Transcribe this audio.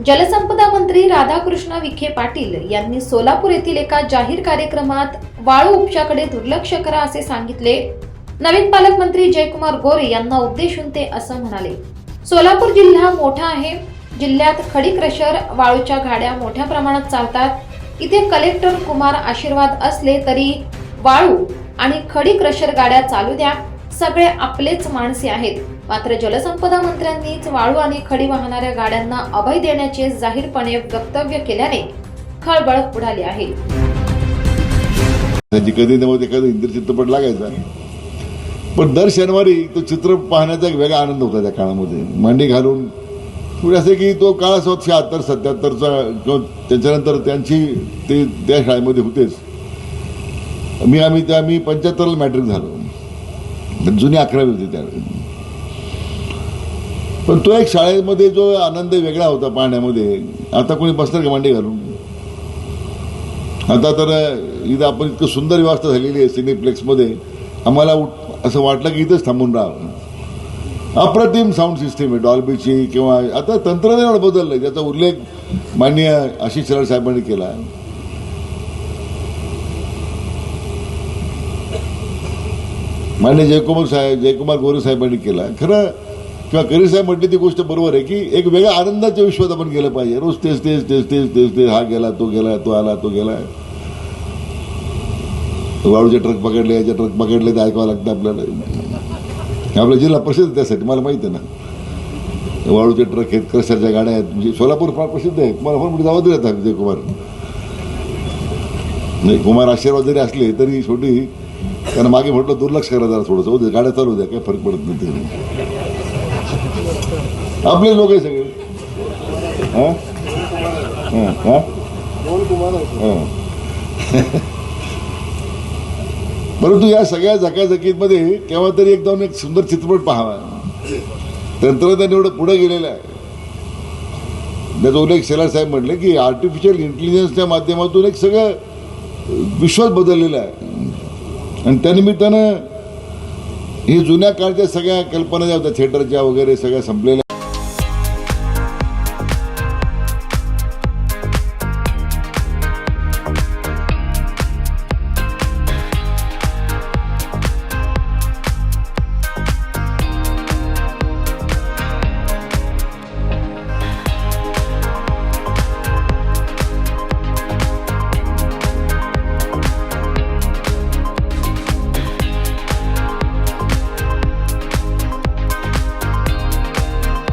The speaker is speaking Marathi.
जलसंपदा मंत्री राधाकृष्ण विखे पाटील यांनी सोलापूर येथील एका जाहीर कार्यक्रमात वाळू उपशाकडे दुर्लक्ष करा असे सांगितले. नवीन पालकमंत्री जयकुमार गोरे यांना उद्देशून ते असं म्हणाले. सोलापूर जिल्हा मोठा आहे. जिल्ह्यात खडी क्रशर वाळूच्या गाड्या मोठ्या प्रमाणात चालतात. इथे कलेक्टर कुमार आशीर्वाद असले तरी वाळू आणि खडी क्रशर गाड्या चालू द्या. सगळे आपलेच माणसे आहेत. मात्र जलसंपदा मंत्र्यांनीच वाळू आणि खडी वाहणाऱ्या गाड्यांना अभय देण्याचे जाहीरपणे वक्तव्य केल्याने खळबळ उडाली आहे. त्याची कधी नव्हते कधी इंद्र चित्रपट लागायचा. पण दर शनिवारी तो चित्र पाहण्याचा एक वेगळा आनंद होता त्या काळामध्ये. मांडी घालून म्हणजे पुढे असे की तो काळ असो शहात्तर सत्याहत्तरचा किंवा त्याच्यानंतर त्यांची ते त्या शाळेमध्ये होतेच. मी आम्ही त्या मी पंच्याहत्तरला मॅट्रिक झालो. जुनी अकरावी होती त्यावेळी पण तो एक शाळेमध्ये जो आनंद वेगळा होता पाहण्यामध्ये. आता कोणी बसणार का मांडी घालून? आता तर इथं आपण इतकं सुंदर व्यवस्था झालेली आहे सिनेप्लेक्समध्ये. आम्हाला उठ- असं वाटलं की इथंच थांबून राहावं. अप्रतिम साऊंड सिस्टीम आहे डॉल्बीची किंवा आता तंत्रज्ञान बदललं आहे त्याचा उल्लेख माननीय आशिष शरण साहेबांनी केला मान्य जयकुमार साहेब जयकुमार गोरे साहेबांनी केला. खरं किंवा करी साहेब म्हटली ती गोष्ट बरोबर आहे की एक वेगळ्या आनंदाच्या विश्वात आपण गेलं पाहिजे. रोज तेच तेच तेच तेच तेच तेच हा गेला तो गेला तो आला तो गेला. वाळूचे ट्रक पकडले याचे ट्रक पकडले ते ऐकावं लागतं आपल्याला. आपला जिल्हा प्रसिद्ध त्यासाठी मला माहिती आहे ना. वाळूचे ट्रक आहेत क्रशरच्या गाड्या आहेत म्हणजे सोलापूर फार प्रसिद्ध आहे मला फोन मोठी जबाबदारी येतात जयकुमार. कुमार नाही कुमार आशीर्वाद जरी असले तरी शेवटी त्यांना मागे म्हटलं दुर्लक्ष करा जरा थोडंसं. होऊ गाड्या चालू द्या काही फरक पडत नाही आपले लोक आहे सगळे. परंतु या सगळ्या झकाझकीमध्ये केव्हा तरी एक जाऊन एक सुंदर चित्रपट पाहावा. तंत्रज्ञान एवढं पुढे गेलेलं आहे. त्याचा उल्लेख शेलार साहेब म्हटले की आर्टिफिशियल इंटेलिजन्सच्या माध्यमातून एक सगळं विश्वास बदललेला आहे. आणि त्यानिमित्तानं हे जुन्या काळच्या सगळ्या कल्पना ज्या होत्या थिएटरच्या वगैरे सगळ्या संपलेल्या